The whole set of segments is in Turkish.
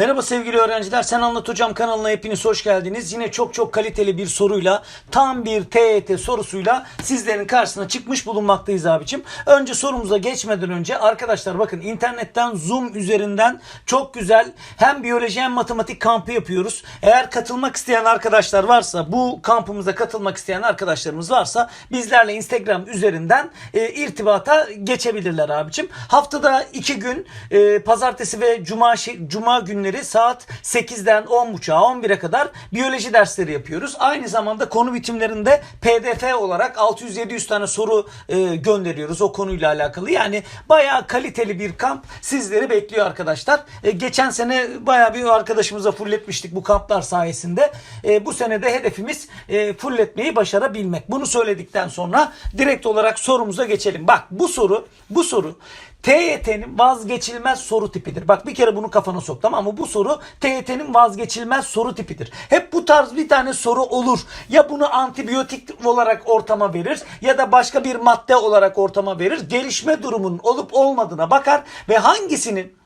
Merhaba sevgili öğrenciler. Sen Anlat Hocam kanalına hepiniz hoş geldiniz. Yine çok çok kaliteli bir soruyla, tam bir TET sorusuyla sizlerin karşısına çıkmış bulunmaktayız abicim. Önce sorumuza geçmeden önce arkadaşlar bakın internetten Zoom üzerinden çok güzel hem biyoloji hem matematik kampı yapıyoruz. Eğer katılmak isteyen arkadaşlar varsa, bu kampımıza katılmak isteyen arkadaşlarımız varsa bizlerle Instagram üzerinden e, irtibata geçebilirler abicim. Haftada iki gün e, pazartesi ve cuma cuma günleri saat 8'den 10.30'a 11'e kadar biyoloji dersleri yapıyoruz. Aynı zamanda konu bitimlerinde PDF olarak 600-700 tane soru e, gönderiyoruz o konuyla alakalı. Yani bayağı kaliteli bir kamp sizleri bekliyor arkadaşlar. E, geçen sene bayağı bir arkadaşımıza fulletmiştik bu kamplar sayesinde. E, bu sene de hedefimiz e, fulletmeyi başarabilmek. Bunu söyledikten sonra direkt olarak sorumuza geçelim. Bak bu soru bu soru TYT'nin vazgeçilmez soru tipidir. Bak bir kere bunu kafana sok tamam mı? Bu soru TYT'nin vazgeçilmez soru tipidir. Hep bu tarz bir tane soru olur. Ya bunu antibiyotik olarak ortama verir ya da başka bir madde olarak ortama verir. Gelişme durumunun olup olmadığına bakar ve hangisinin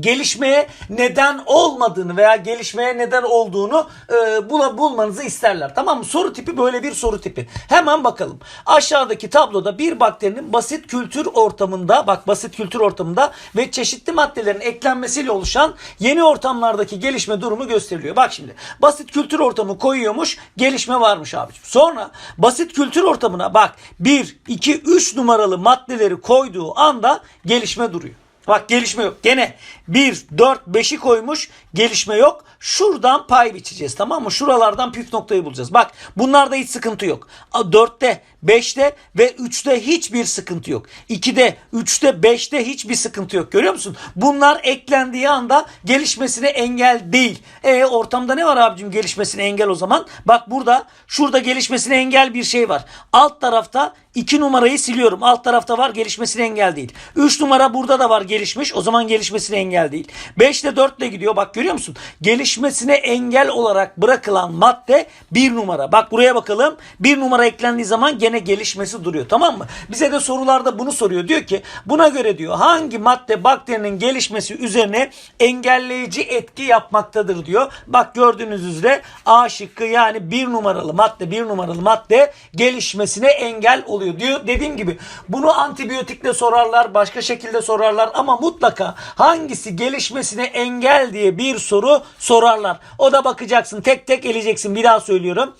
gelişmeye neden olmadığını veya gelişmeye neden olduğunu e, bula, bulmanızı isterler. Tamam mı? Soru tipi böyle bir soru tipi. Hemen bakalım. Aşağıdaki tabloda bir bakterinin basit kültür ortamında bak basit kültür ortamında ve çeşitli maddelerin eklenmesiyle oluşan yeni ortamlardaki gelişme durumu gösteriliyor. Bak şimdi basit kültür ortamı koyuyormuş gelişme varmış abicim. Sonra basit kültür ortamına bak 1, 2, 3 numaralı maddeleri koyduğu anda gelişme duruyor. Bak gelişme yok. Gene 1, 4, 5'i koymuş gelişme yok. Şuradan pay biçeceğiz tamam mı? Şuralardan püf noktayı bulacağız. Bak bunlarda hiç sıkıntı yok. 4'te, 5'te ve 3'te hiçbir sıkıntı yok. 2'de, 3'te, 5'te hiçbir sıkıntı yok. Görüyor musun? Bunlar eklendiği anda gelişmesine engel değil. E ortamda ne var abicim gelişmesine engel o zaman? Bak burada şurada gelişmesine engel bir şey var. Alt tarafta 2 numarayı siliyorum. Alt tarafta var gelişmesine engel değil. 3 numara burada da var gelişmiş. O zaman gelişmesine engel değil. 5 ile 4 ile gidiyor. Bak görüyor musun? Gelişmesine engel olarak bırakılan madde 1 numara. Bak buraya bakalım. 1 numara eklendiği zaman gene gelişmesi duruyor. Tamam mı? Bize de sorularda bunu soruyor. Diyor ki buna göre diyor hangi madde bakterinin gelişmesi üzerine engelleyici etki yapmaktadır diyor. Bak gördüğünüz üzere A şıkkı yani 1 numaralı madde 1 numaralı madde gelişmesine engel oluyor diyor. Dediğim gibi bunu antibiyotikle sorarlar, başka şekilde sorarlar ama mutlaka hangisi gelişmesine engel diye bir soru sorarlar. O da bakacaksın tek tek eleyeceksin. Bir daha söylüyorum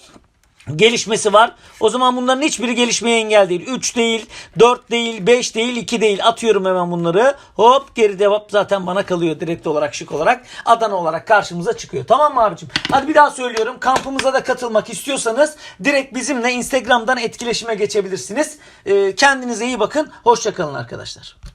gelişmesi var. O zaman bunların hiçbiri gelişmeye engel değil. 3 değil, 4 değil, 5 değil, 2 değil. Atıyorum hemen bunları. Hop geri devam zaten bana kalıyor direkt olarak şık olarak. Adana olarak karşımıza çıkıyor. Tamam mı abicim? Hadi bir daha söylüyorum. Kampımıza da katılmak istiyorsanız direkt bizimle Instagram'dan etkileşime geçebilirsiniz. Ee, kendinize iyi bakın. Hoşçakalın arkadaşlar.